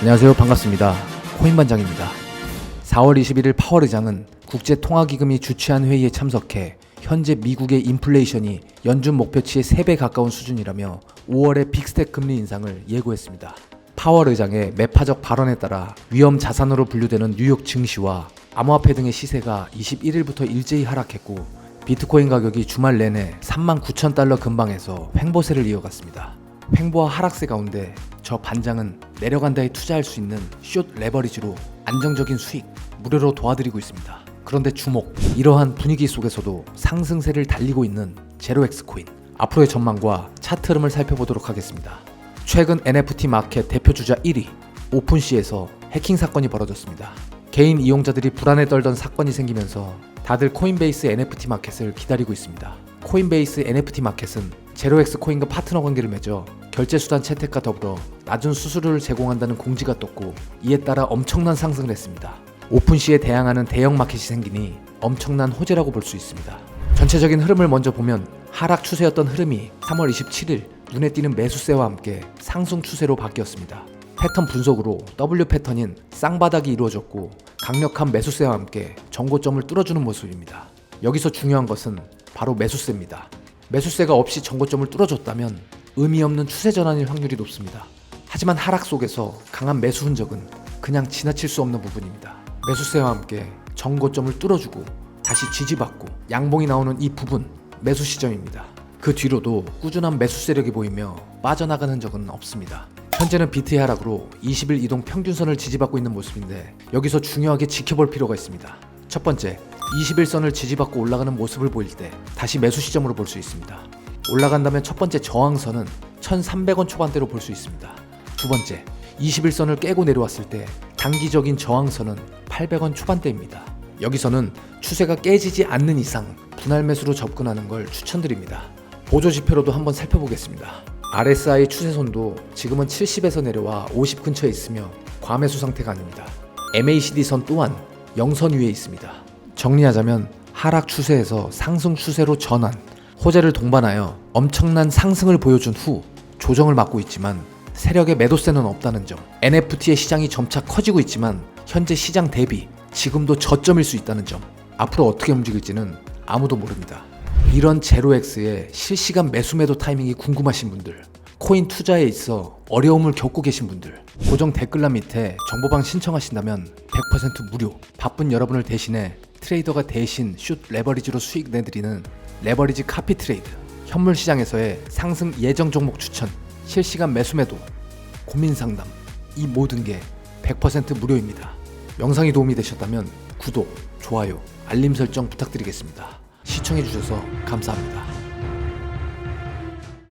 안녕하세요. 반갑습니다. 코인반장입니다. 4월 21일 파월의장은 국제통화기금이 주최한 회의에 참석해 현재 미국의 인플레이션이 연준 목표치의 3배 가까운 수준이라며 5월의 빅스텝 금리 인상을 예고했습니다. 파월 의장의 매파적 발언에 따라 위험 자산으로 분류되는 뉴욕 증시와 암호화폐 등의 시세가 21일부터 일제히 하락했고 비트코인 가격이 주말 내내 3만 9천 달러 근방에서 횡보세를 이어갔습니다. 횡보와 하락세 가운데 저 반장은 내려간다에 투자할 수 있는 숏 레버리지로 안정적인 수익 무료로 도와드리고 있습니다. 그런데 주목 이러한 분위기 속에서도 상승세를 달리고 있는 제로엑스 코인 앞으로의 전망과 차트 흐름을 살펴보도록 하겠습니다. 최근 NFT 마켓 대표 주자 1위 오픈시에서 해킹 사건이 벌어졌습니다. 개인 이용자들이 불안에 떨던 사건이 생기면서 다들 코인베이스 NFT 마켓을 기다리고 있습니다. 코인베이스 NFT 마켓은 제로엑스 코인과 파트너 관계를 맺어 결제 수단 채택과 더불어 낮은 수수료를 제공한다는 공지가 떴고 이에 따라 엄청난 상승을 했습니다. 오픈시에 대항하는 대형 마켓이 생기니 엄청난 호재라고 볼 수 있습니다. 전체적인 흐름을 먼저 보면 하락 추세였던 흐름이 3월 27일 눈에 띄는 매수세와 함께 상승 추세로 바뀌었습니다. 패턴 분석으로 W 패턴인 쌍바닥이 이루어졌고 강력한 매수세와 함께 정고점을 뚫어주는 모습입니다. 여기서 중요한 것은 바로 매수세입니다. 매수세가 없이 정고점을 뚫어줬다면 의미 없는 추세 전환일 확률이 높습니다. 하지만 하락 속에서 강한 매수 흔적은 그냥 지나칠 수 없는 부분입니다. 매수세와 함께 정고점을 뚫어주고 다시 지지받고 양봉이 나오는 이 부분 매수 시점입니다. 그 뒤로도 꾸준한 매수 세력이 보이며 빠져나간 흔적은 없습니다. 현재는 비트의 하락으로 20일 이동 평균선을 지지받고 있는 모습인데 여기서 중요하게 지켜볼 필요가 있습니다. 첫 번째, 21선을 지지받고 올라가는 모습을 보일 때 다시 매수 시점으로 볼 수 있습니다. 올라간다면 첫 번째 저항선은 1,300원 초반대로 볼 수 있습니다. 두 번째, 21선을 깨고 내려왔을 때 단기적인 저항선은 800원 초반대입니다. 여기서는 추세가 깨지지 않는 이상 분할 매수로 접근하는 걸 추천드립니다. 보조 지표로도 한번 살펴보겠습니다. RSI 추세선도 지금은 70에서 내려와 50 근처에 있으며 과매수 상태가 아닙니다. MACD 선 또한 0선 위에 있습니다. 정리하자면 하락 추세에서 상승 추세로 전환, 호재를 동반하여 엄청난 상승을 보여준 후 조정을 맞고 있지만 세력의 매도세는 없다는 점, NFT의 시장이 점차 커지고 있지만 현재 시장 대비 지금도 저점일 수 있다는 점, 앞으로 어떻게 움직일지는 아무도 모릅니다. 이런 제로엑스의 실시간 매수 매도 타이밍이 궁금하신 분들, 코인 투자에 있어 어려움을 겪고 계신 분들, 고정 댓글란 밑에 정보방 신청하신다면 100% 무료, 바쁜 여러분을 대신해 트레이더가 대신 슛 레버리지로 수익 내드리는 레버리지 카피 트레이드, 현물 시장에서의 상승 예정 종목 추천, 실시간 매수 매도, 고민 상담, 이 모든 게 100% 무료입니다. 영상이 도움이 되셨다면 구독, 좋아요, 알림 설정 부탁드리겠습니다. 시청해주셔서 감사합니다.